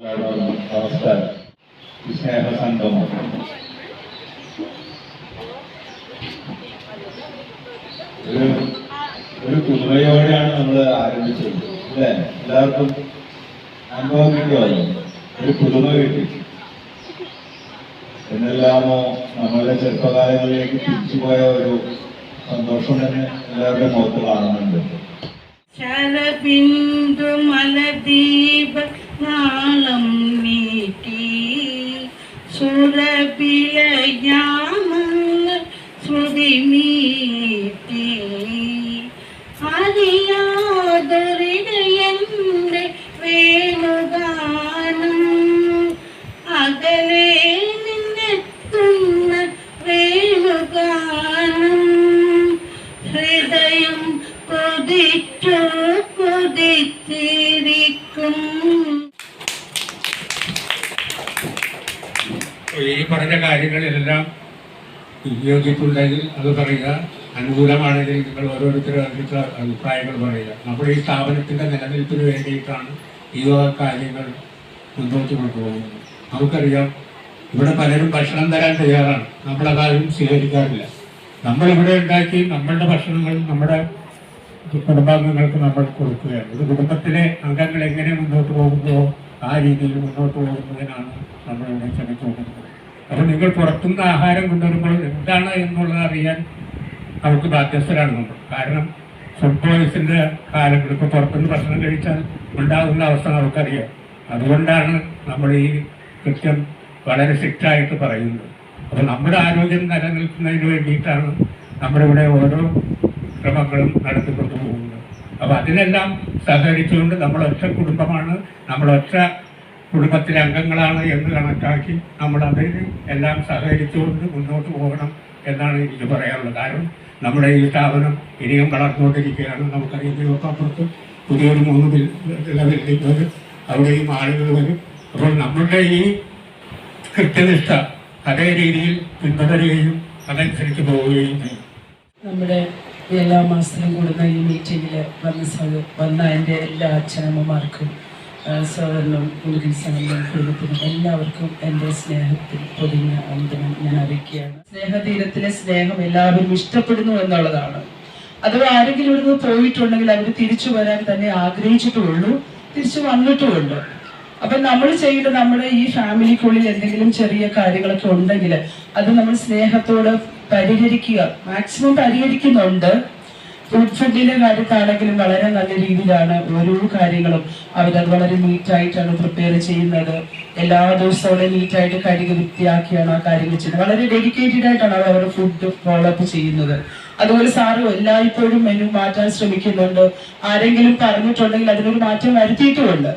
നമസ്കാരം സ്നേഹസംഗമം ഒരു ഒരു പുതുമയോടെയാണ് നമ്മൾ ആരംഭിച്ചത് അല്ലേ എല്ലാവർക്കും അനുഭവം കിട്ടിയല്ലോ ഒരു പുതുമ കിട്ടി എന്നെല്ലാമോ നമ്മളുടെ ചെറുപ്പകാലങ്ങളിലേക്ക് തിരിച്ചുപോയ ഒരു സന്തോഷം തന്നെ എല്ലാവരുടെ മുഖത്ത് കാണുന്നുണ്ട് ശരബിന്ദു മലദീപ Yeah. യോജിപ്പുണ്ടെങ്കിൽ അത് പറയുക. അനുകൂലമാണെങ്കിൽ നിങ്ങൾ ഓരോരുത്തരും അതിന്റെ അഭിപ്രായങ്ങൾ പറയുക. നമ്മുടെ ഈ സ്ഥാപനത്തിന്റെ നിലനിൽപ്പിന് വേണ്ടിയിട്ടാണ് ഈ വക കാര്യങ്ങൾ മുന്നോട്ട് കൊണ്ടുപോകുന്നത്. നമുക്കറിയാം ഇവിടെ പലരും ഭക്ഷണം തരാൻ തയ്യാറാണ്. നമ്മളതാരും സ്വീകരിക്കാറില്ല. നമ്മളിവിടെ ഉണ്ടാക്കി നമ്മളുടെ ഭക്ഷണങ്ങൾ നമ്മുടെ കുടുംബാംഗങ്ങൾക്ക് നമ്മൾ കൊടുക്കുകയാണ്. ഇത് കുടുംബത്തിലെ അംഗങ്ങൾ എങ്ങനെ മുന്നോട്ട് പോകുന്നുവോ ആ രീതിയിൽ മുന്നോട്ട് പോകുന്നതിനാണ് നമ്മളിവിടെ ശ്രമിച്ചുകൊണ്ടിരിക്കുന്നത്. അപ്പോൾ നിങ്ങൾ പുറത്തുനിന്ന് ആഹാരം കൊണ്ടുവരുമ്പോൾ എന്താണ് എന്നുള്ളത് അറിയാൻ നമുക്ക് ബാധ്യസ്ഥരാണ് നമ്മൾ. കാരണം ഫുഡ് പോയിസിന്റെ കാലങ്ങൾ ഇപ്പോൾ പുറത്തുനിന്ന് ഭക്ഷണം കഴിച്ചാൽ ഉണ്ടാകുന്ന അവസ്ഥ നമുക്കറിയാം. അതുകൊണ്ടാണ് നമ്മൾ ഈ കൃത്യം വളരെ സ്ട്രിക്റ്റായിട്ട് പറയുന്നത്. അപ്പോൾ നമ്മുടെ ആരോഗ്യം നിലനിൽക്കുന്നതിന് വേണ്ടിയിട്ടാണ് നമ്മളിവിടെ ഓരോ ക്രമങ്ങളും നടത്തിക്കൊണ്ടു പോകുന്നത്. അപ്പോൾ അതിനെല്ലാം സഹകരിച്ചുകൊണ്ട് നമ്മൾ കുടുംബമാണ് നമ്മൾ കുടുംബത്തിലെ അംഗങ്ങളാണ് എന്ന് കണക്കാക്കി നമ്മൾ അതിന് എല്ലാം സഹകരിച്ചുകൊണ്ട് മുന്നോട്ട് പോകണം എന്നാണ് എനിക്ക് പറയാനുള്ളത്. കാരണം നമ്മുടെ ഈ സ്ഥാപനം ഇനിയും വളർന്നുകൊണ്ടിരിക്കുകയാണ്. നമുക്കറിയാം ദൈവപ്പുറത്ത് പുതിയൊരു മൂന്ന് ബിൽ- നില ബിൽഡിംഗ് വരും അവിടെയും ആളുകൾ വരും. അപ്പോൾ നമ്മളുടെ ഈ കൃത്യനിഷ്ഠ അതേ രീതിയിൽ പിന്തുടരുകയും അതനുസരിച്ച് പോവുകയും ചെയ്യും. നമ്മുടെ എല്ലാ മാസത്തിലും കൂടുന്ന ഈ മീറ്റിങ്ങിൽ വന്ന വന്ന എന്റെ എല്ലാ അച്ഛനമ്മമാർക്കും സഹകരണം മുരുകൻ സമയം കുടുംബത്തിനും എല്ലാവർക്കും എന്റെ സ്നേഹത്തിൽ പൊതിഞ്ഞ അന്തരം ഞാൻ അറിയിക്കുകയാണ്. സ്നേഹതീരത്തിലെ സ്നേഹം എല്ലാവരും ഇഷ്ടപ്പെടുന്നു എന്നുള്ളതാണ്. അഥവാ ആരെങ്കിലും ഇവിടുന്ന് പോയിട്ടുണ്ടെങ്കിൽ അവർ തിരിച്ചു വരാൻ തന്നെ ആഗ്രഹിച്ചിട്ടുള്ളൂ തിരിച്ചു വന്നിട്ടുമുണ്ട്. അപ്പൊ നമ്മൾ ചെയ്യുന്ന നമ്മുടെ ഈ ഫാമിലിക്കുള്ളിൽ എന്തെങ്കിലും ചെറിയ കാര്യങ്ങളൊക്കെ ഉണ്ടെങ്കിൽ അത് നമ്മൾ സ്നേഹത്തോട് പരിഹരിക്കുക. മാക്സിമം പരിഹരിക്കുന്നുണ്ട്. ഫുഡ് കാര്യത്താണെങ്കിലും വളരെ നല്ല രീതിയിലാണ് ഓരോ കാര്യങ്ങളും. അവരത് വളരെ നീറ്റായിട്ടാണ് പ്രിപ്പയർ ചെയ്യുന്നത്. എല്ലാ ദിവസവും അവിടെ നീറ്റായിട്ട് കഴുകി വൃത്തിയാക്കിയാണ് ആ കാര്യങ്ങൾ ചെയ്യുന്നത്. വളരെ ഡെഡിക്കേറ്റഡ് ആയിട്ടാണ് അവർ അവരുടെ ഫുഡ് ഫോളോ അപ്പ് ചെയ്യുന്നത്. അതുപോലെ സാറ് എല്ലായ്പ്പോഴും മെനു മാറ്റാൻ ശ്രമിക്കുന്നുണ്ട്. ആരെങ്കിലും പറഞ്ഞിട്ടുണ്ടെങ്കിൽ അതിനൊരു മാറ്റം വരുത്തിയിട്ടുമുണ്ട്.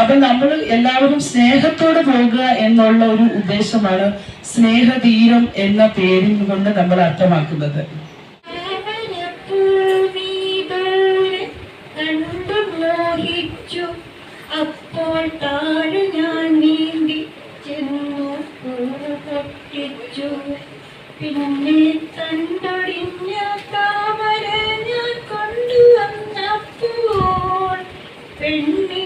അപ്പൊ നമ്മൾ എല്ലാവരും സ്നേഹത്തോടെ പോകുക എന്നുള്ള ഒരു ഉദ്ദേശമാണ് സ്നേഹതീരം എന്ന പേരിൽ കൊണ്ട് നമ്മൾ അർത്ഥമാക്കുന്നത്. പിന്നെ തണ്ടൊടിഞ്ഞ താമര ഞാൻ കൊണ്ടുവന്നപ്പോൾ പെണ്ണി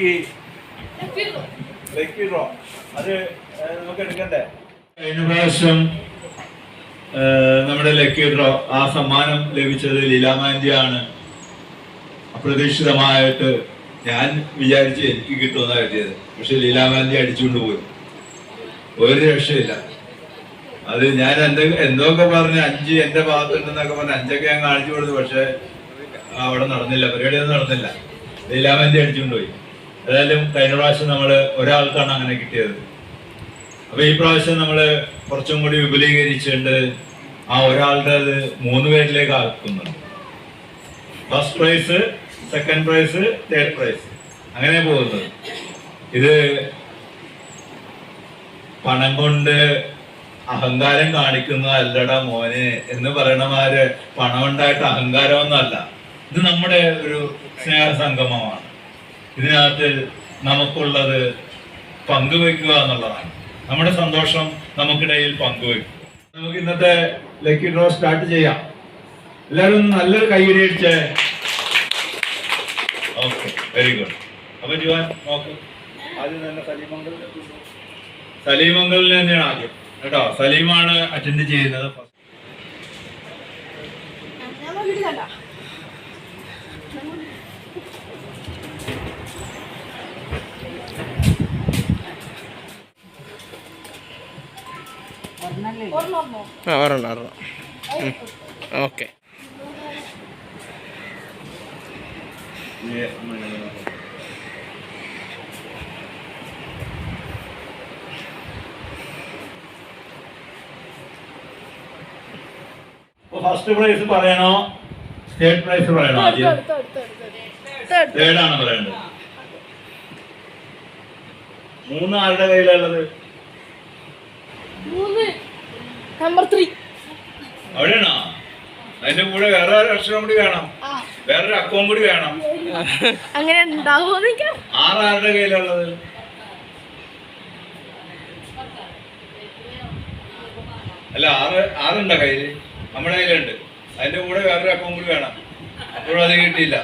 ലക്കി ലക്കി ഡ്രോ അത് നമുക്ക് എടുക്കണ്ടേ? കഴിഞ്ഞ പ്രാവശ്യം നമ്മുടെ ലക്കി ഡ്രോ ആ സമ്മാനം ലഭിച്ചത് ലീലാമാൻഡിയാണ് അപ്രതീക്ഷിതമായിട്ട് ഞാൻ വിചാരിച്ച് എനിക്ക് കിട്ടുമെന്നാ കിട്ടിയത് പക്ഷെ ലീലാമാലി അടിച്ചുകൊണ്ട് പോയി. ഒരു രക്ഷയില്ല. അത് ഞാൻ എന്ത് എന്തൊക്കെ പറഞ്ഞ് അഞ്ച് എന്റെ ഭാഗത്തുണ്ടെന്നൊക്കെ പറഞ്ഞ അഞ്ചൊക്കെ ഞാൻ കാണിച്ചു കൊടുത്തു. പക്ഷെ അവിടെ നടന്നില്ല. പരിപാടിയൊന്നും നടന്നില്ല. ലീലാമാലി അടിച്ചുകൊണ്ട് പോയി. ഏതായാലും കഴിഞ്ഞ പ്രാവശ്യം നമ്മൾ ഒരാൾക്കാണ് അങ്ങനെ കിട്ടിയത്. അപ്പൊ ഈ പ്രാവശ്യം നമ്മൾ കുറച്ചും കൂടി വിപുലീകരിച്ചിട്ടുണ്ട്. ആ ഒരാളുടെ അത് മൂന്ന് പേരിലേക്ക് ആക്കുന്നുണ്ട്. First prize second prize third prize അങ്ങനെ പോകുന്നത്. ഇത് പണം കൊണ്ട് അഹങ്കാരം കാണിക്കുന്നതല്ലടാ മോനെ എന്ന് പറയണമാര് പണം ഉണ്ടായിട്ട് അഹങ്കാരമൊന്നുമല്ല. ഇത് നമ്മുടെ ഒരു സ്നേഹ സംഗമമാണ് ഇതിനകത്ത് നമുക്കുള്ളത് പങ്കുവെക്കുക എന്നുള്ളതാണ്. നമ്മുടെ സന്തോഷം നമുക്കിടയിൽ പങ്കുവെക്കും നമുക്ക് ഇന്നത്തെ ലക്കി ഡ്രോ സ്റ്റാർട്ട് ചെയ്യാം. എല്ലാവരും നല്ലൊരു കൈയടി അടിച്ചേ. Okay very good. അപ്പൊ ജുവാൻ നോക്ക്. ആദ്യം തന്നെ സലീമംഗൽ സലീമംഗലിൽ തന്നെയാണ് ആദ്യം. കേട്ടോ സലീമാണ് അറ്റൻഡ് ചെയ്യുന്നത്. ആ ഒരെണ്ണം ഒരെണ്ണം ഓക്കെ. ഫസ്റ്റ് പ്രൈസ് പറയണോ? സ്റ്റേറ്റ് പ്രൈസ് പറയണോ ആദ്യം? തേർഡ് ആണ് പറയേണ്ടത്. മൂന്ന് ആരുടെ കയ്യിലുള്ളത് മൂന്ന്. നമ്പർ ത്രീ അവിടെയാണോ? അതിന്റെ കൂടെ വേറെ ഒരു അക്ഷരം കൂടി വേണം. ആ. വേറൊരു അക്കവും കൂടി വേണം. അങ്ങനെ ഉണ്ടാവുമോ എനിക്ക് ആറ് ആരുടെ കയ്യിലുള്ളത്? അല്ല ആറ് ആറുണ്ടോ കയ്യിൽ? നമ്മുടെ കയ്യിലുണ്ട്. അതിന്റെ കൂടെ വേറൊരു അക്കവും കൂടി വേണം. അപ്പോഴും അത് കിട്ടിയില്ല.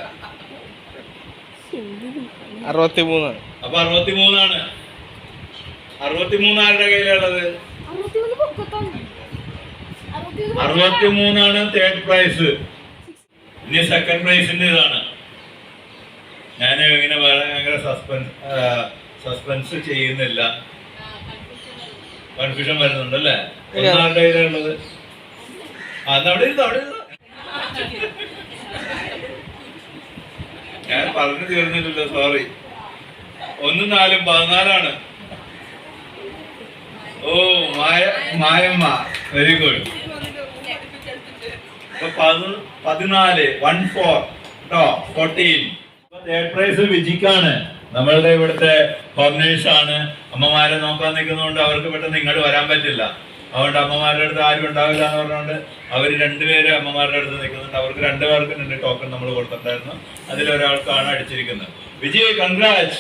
അറുപത്തി മൂന്ന് അപ്പൊ അറുപത്തിമൂന്നാണ്. അറുപത്തിമൂന്ന് ആരുടെ കയ്യിലുള്ളത്? അറുപത്തിമൂന്ന് പൊക്കത്താണ് അറുപത്തിമൂന്ന് അറുപത്തിമൂന്നാണ് തേർഡ് പ്രൈസ് ഇനി സെക്കൻഡ് പ്രൈസിന്റെ ഇതാണ് ഞാൻ ഇങ്ങനെ ഭയങ്കര സസ്പെൻസ് സസ്പെൻസ് ചെയ്യുന്നില്ല. കൺഫ്യൂഷൻ വരുന്നുണ്ട് അല്ലേ ഒന്നാരുടെ കയ്യിലുള്ളത് ആ എന്നാ അവിടെ ഇരുന്നോ, അവിടെ ഇരുന്നോ. ഞാൻ പറഞ്ഞു തീർന്നിട്ടില്ല സോറി ഒന്നും നാലും പതിനാലാണ്. ഓ മായ മായമ്മ. വെരി ഗുഡ് പതിനാല് വൺ ഫോർ കേട്ടോ ഫോർട്ടീൻ തേർഡ് പ്രൈസ് വിജിക്കാണ്. നമ്മളുടെ ഇവിടുത്തെ ഹോംനേഴ്സ് ആണ്. അമ്മമാരെ നോക്കാൻ നിൽക്കുന്നതുകൊണ്ട് അവർക്ക് പെട്ടെന്ന് ഇങ്ങോട്ട് വരാൻ പറ്റില്ല. അതുകൊണ്ട് അമ്മമാരുടെ അടുത്ത് ആരും ഉണ്ടാവില്ല എന്ന് പറഞ്ഞുകൊണ്ട് അവർ രണ്ടുപേരും അമ്മമാരുടെ അടുത്ത് നിൽക്കുന്നുണ്ട്. അവർക്ക് രണ്ടുപേർക്കും രണ്ട് ടോക്കൺ നമ്മൾ കൊടുത്തിട്ടുണ്ടായിരുന്നു. അതിലൊരാൾക്കാണ് അടിച്ചിരിക്കുന്നത്. വിജയ് കൺഗ്രാറ്റ്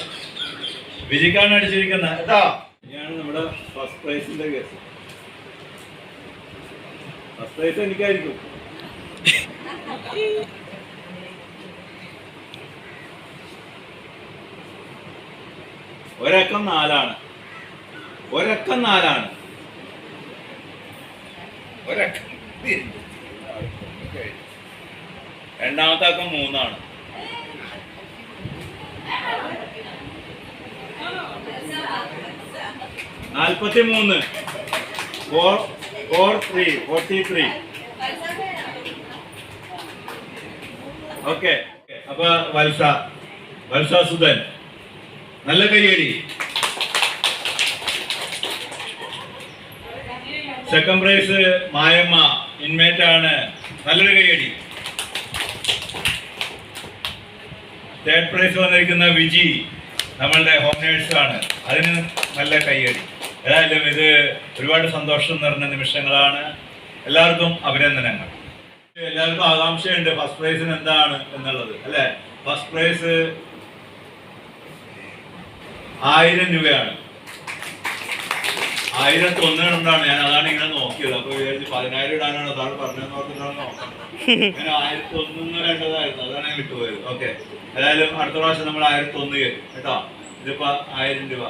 വിജിക്കാണ് അടിച്ചിരിക്കുന്നത്. എന്താ ഇതാണ് നമ്മുടെ ഫസ്റ്റ് പ്രൈസിന്റെ കേസ് ഫസ്റ്റ് പ്രൈസ് എനിക്കായിരിക്കും. ഒരക്കം നാലാണ്. ഒരക്കം നാലാണ്. രണ്ടാമത്തെ അക്കം മൂന്നാണ്. നാൽപ്പത്തി മൂന്ന് four four three forty three okay. അപ്പൊ വത്സ വത്സ സുധൻ നല്ല കയ്യടി. സെക്കൻഡ് പ്രൈസ് മായമ്മ ഇൻമേറ്റ് ആണ്. നല്ലൊരു കയ്യടി. തേർഡ് പ്രൈസ് വന്നിരിക്കുന്ന വിജി നമ്മളുടെ ഹോം നേഴ്സ് ആണ്. അതിന് നല്ല കയ്യടി. ഏതായാലും ഇത് ഒരുപാട് സന്തോഷം നിറഞ്ഞ നിമിഷങ്ങളാണ്. എല്ലാവർക്കും അഭിനന്ദനങ്ങൾ. എല്ലാവർക്കും ആകാംക്ഷയുണ്ട്. ഫസ്റ്റ് പ്രൈസിന് എന്താണ് എന്നുള്ളത് അല്ലെ? ഫസ്റ്റ് പ്രൈസ് ആയിരം രൂപയാണ്. ആയിരത്തി ഒന്നിനുണ്ടാണ് ഞാൻ അതാണ് ഇങ്ങനെ നോക്കിയത്. അപ്പൊ വിചാരിച്ച് പതിനായിരം ഇടാനാണ് അതാണ് പറഞ്ഞതെന്ന് ഓർത്തിട്ടാണ് നോക്കുന്നത് അങ്ങനെ ആയിരത്തി ഒന്ന് വേണ്ടതായിരുന്നു. അതാണ് ഞാൻ വിട്ടുപോയത്. ഓക്കെ ഏതായാലും അടുത്ത പ്രാവശ്യം നമ്മൾ ആയിരത്തി ഒന്ന് കേട്ടോ? ഇതിപ്പോ ആയിരം രൂപ.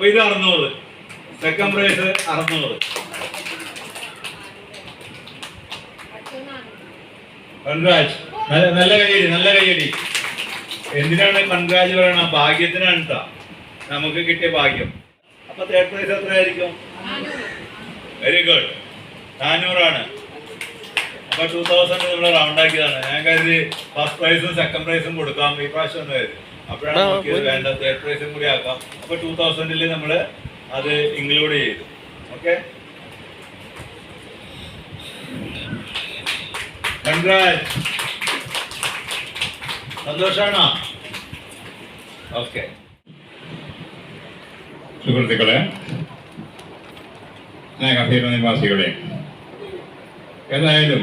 അപ്പൊ ഇത് അറുന്നൂറ്. സെക്കൻഡ് പ്രൈസ് അറുന്നൂറ്. കൺഗ്രാജ് നല്ല നല്ല കയ്യടി നല്ല കയ്യടി. എന്തിനാണ് കൺഗ്രാജ് പറയണ ഭാഗ്യത്തിനാണ് നമുക്ക് കിട്ടിയ ഭാഗ്യം. അപ്പൊ തേർഡ് പ്രൈസ് എത്രയായിരിക്കും? വെരി ഗുഡ് നാനൂറാണ്. അപ്പൊ ടൂ തൗസൻഡ് നമ്മൾ റൗണ്ട് ആക്കിയതാണ്. ഞാൻ കരുതി ഫസ്റ്റ് പ്രൈസും സെക്കൻഡ് പ്രൈസും കൊടുക്കാം. ഈ പ്രാവശ്യം ഒന്ന് വരും അപ്പോഴാണ് നമുക്ക് ഇത് വേണ്ട തേർഡ് പ്രൈസും കൂടി ആക്കാം? അപ്പൊ ടൂ തൗസൻഡിൽ നമ്മൾ അത് ഇൻക്ലൂഡ് ചെയ്തു. Okay congrat സന്തോഷാണോ? ഓക്കെ സുഹൃത്തുക്കളെ സ്നേഹതീര നിവാസികളെ ഏതായാലും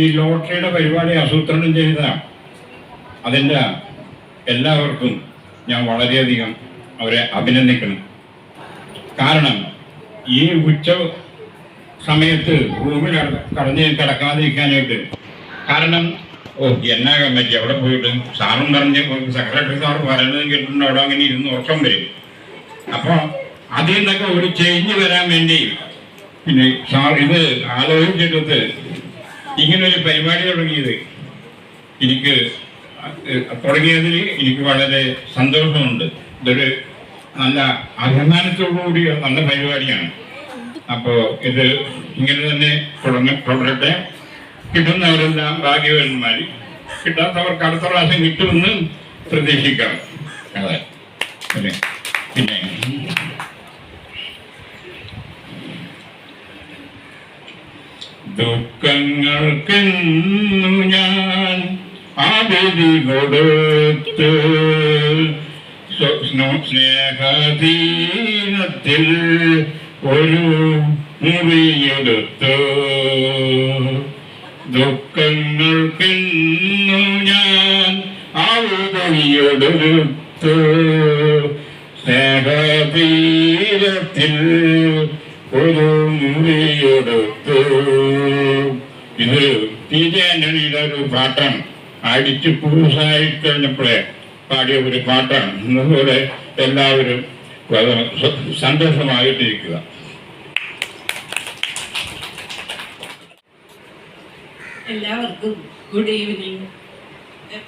ഈ ലോട്ടറിയുടെ പരിപാടി ആസൂത്രണം ചെയ്ത അതിന്റെ എല്ലാവർക്കും ഞാൻ വളരെയധികം അവരെ അഭിനന്ദിക്കണം. കാരണം ഈ ഉച്ച സമയത്ത് റൂമിൽ കട- കടഞ്ഞ് കിടക്കാതിരിക്കാനായിട്ട് കാരണം ഓ എന്നാ കമ്മിറ്റി? അവിടെ പോയിട്ട്? സാറും പറഞ്ഞ് സെക്രട്ടറി സാർ പറയുന്നത് കേട്ടിട്ടുണ്ട്. അവിടെ അങ്ങനെ ഇരുന്ന് ഉറക്കം വരും. അപ്പോൾ അതിൽ നിന്നൊക്കെ ഒരു ചേഞ്ച് വരാൻ വേണ്ടി പിന്നെ സാർ ഇത് ആലോചിച്ചിട്ട് ഇങ്ങനൊരു പരിപാടി തുടങ്ങിയത്. എനിക്ക് തുടങ്ങിയതിൽ എനിക്ക് വളരെ സന്തോഷമുണ്ട്. ഇതൊരു നല്ല അഭിമാനത്തോടുകൂടി നല്ല പരിപാടിയാണ്. അപ്പോൾ ഇത് ഇങ്ങനെ തന്നെ തുടങ്ങ തുടരട്ടെ. കിട്ടുന്നവരെല്ലാം ഭാഗ്യവാന്മാർ കിട്ടാത്തവർക്ക് അടുത്ത പ്രാവശ്യം കിട്ടുമെന്ന് പ്രതീക്ഷിക്കാം. അതെ. പിന്നെ പിന്നെ. ദുഃഖങ്ങൾക്കെന്നു ഞാൻ ആവിധി കൊടുത്ത് സ്വ- സ്നോ- സ്നേഹദീനത്തിൽ ഒരു മുറിയെടുത്തു. ദുഃഖങ്ങൾക്കിന്നു ഞാൻ ആവുതയെടുത്തു സ്നേഹതീരത്തിൽ ഒരു മുറിയെടുത്തു. ഇത് ടി ജെ പാട്ടാണ് അടിച്ച് പൂസായി കഴിഞ്ഞപ്പോഴേ പാടിയ ഒരു പാട്ടാണ്. അതുപോലെ എല്ലാവരും സന്തോഷമായിട്ടിരിക്കുക. എല്ലാവർക്കും ഗുഡ് ഈവനിങ്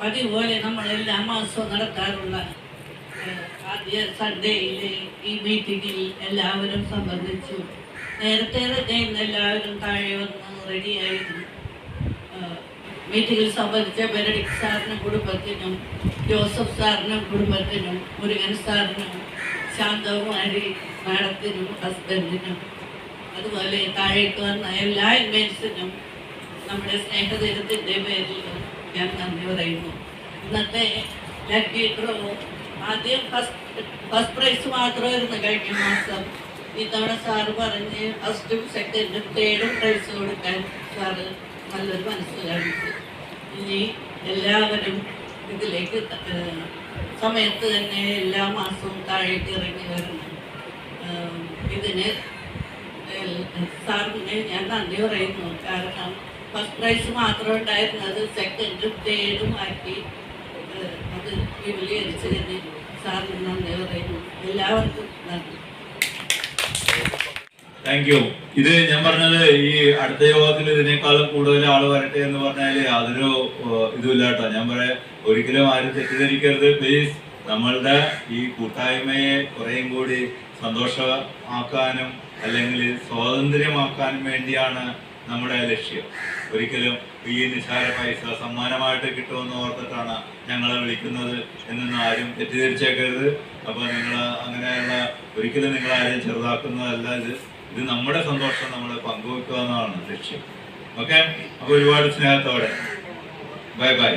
പതിപോലെ നമ്മൾ എല്ലാ മാസവും നടത്താറുള്ള ആദ്യ സൺഡേയിലെ ഈ മീറ്റിങ്ങിൽ എല്ലാവരും സംബന്ധിച്ചു നേരത്തെ തന്നെ എല്ലാവരും താഴെ വന്ന് റെഡിയായിരുന്നു മീറ്റിങ്ങിൽ സംബന്ധിച്ച ബെനഡിക് സാറിനും കുടുംബത്തിനും ജോസഫ് സാറിനും കുടുംബത്തിനും മുരുകൻ സാറിനും ശാന്തകുമാരി മാഡത്തിനും ഹസ്ബൻഡിനും അതുപോലെ താഴേക്ക് വന്ന എല്ലാ ഇൻമേറ്റ്സിനും നമ്മുടെ സ്നേഹദിനത്തിന്റെ പേരിൽ ഞാൻ നന്ദി പറയുന്നു. ഇന്നത്തെ ലക്കി ഡ്രോ ആദ്യം ഫസ്റ്റ് ഫസ്റ്റ് പ്രൈസ് മാത്രമായിരുന്നു കഴിഞ്ഞ മാസം. ഇത്തവണ സാറ് പറഞ്ഞ് ഫസ്റ്റും സെക്കൻഡും തേർഡും പ്രൈസ് കൊടുക്കാൻ സാറ് നല്ലൊരു മനസ്സ് കാണിച്ചു. ഇനി എല്ലാവരും ഇതിലേക്ക് സമയത്ത് തന്നെ എല്ലാ മാസവും താഴേക്ക് ഇറങ്ങി വരണം. ഇതിന് സാറിന് ഞാൻ നന്ദി പറയുന്നു. കാരണം ഫസ്റ്റ് പ്രൈസ് മാത്രം ഉണ്ടായിരുന്നത് സെക്കൻഡും തേർഡും ആക്കി അത് വിപുലീകരിച്ചതിന് സാറിന് നന്ദി പറയുന്നു. എല്ലാവർക്കും നന്ദി. താങ്ക് യു ഇത് ഞാൻ പറഞ്ഞത് ഈ അടുത്ത യോഗത്തിൽ ഇതിനേക്കാളും കൂടുതൽ ആൾ വരട്ടെ എന്ന് പറഞ്ഞാൽ അതൊരു ഇതുമില്ല ഞാൻ പറയാം ഒരിക്കലും ആരും തെറ്റിദ്ധരിക്കരുത്. പ്ലീസ് നമ്മളുടെ ഈ കൂട്ടായ്മയെ കുറേയും കൂടി സന്തോഷമാക്കാനും അല്ലെങ്കിൽ സ്വാതന്ത്ര്യമാക്കാനും വേണ്ടിയാണ് നമ്മുടെ ലക്ഷ്യം. ഒരിക്കലും ഈ നിസ്സാര പൈസ സമ്മാനമായിട്ട് കിട്ടുമെന്ന് ഓർത്തിട്ടാണ് ഞങ്ങളെ വിളിക്കുന്നത് എന്നൊന്നും ആരും തെറ്റിദ്ധരിച്ചേക്കരുത്. അപ്പൊ നിങ്ങൾ അങ്ങനെയുള്ള ഒരിക്കലും നിങ്ങൾ ആരെയും ചെറുതാക്കുന്നതല്ല ഇത്. ഇത് നമ്മുടെ സന്തോഷം നമ്മൾ പങ്കുവെക്കുക എന്നതാണ് ലക്ഷ്യം. ഓക്കെ അപ്പൊ ഒരുപാട് സ്നേഹത്തോടെ. Bye bye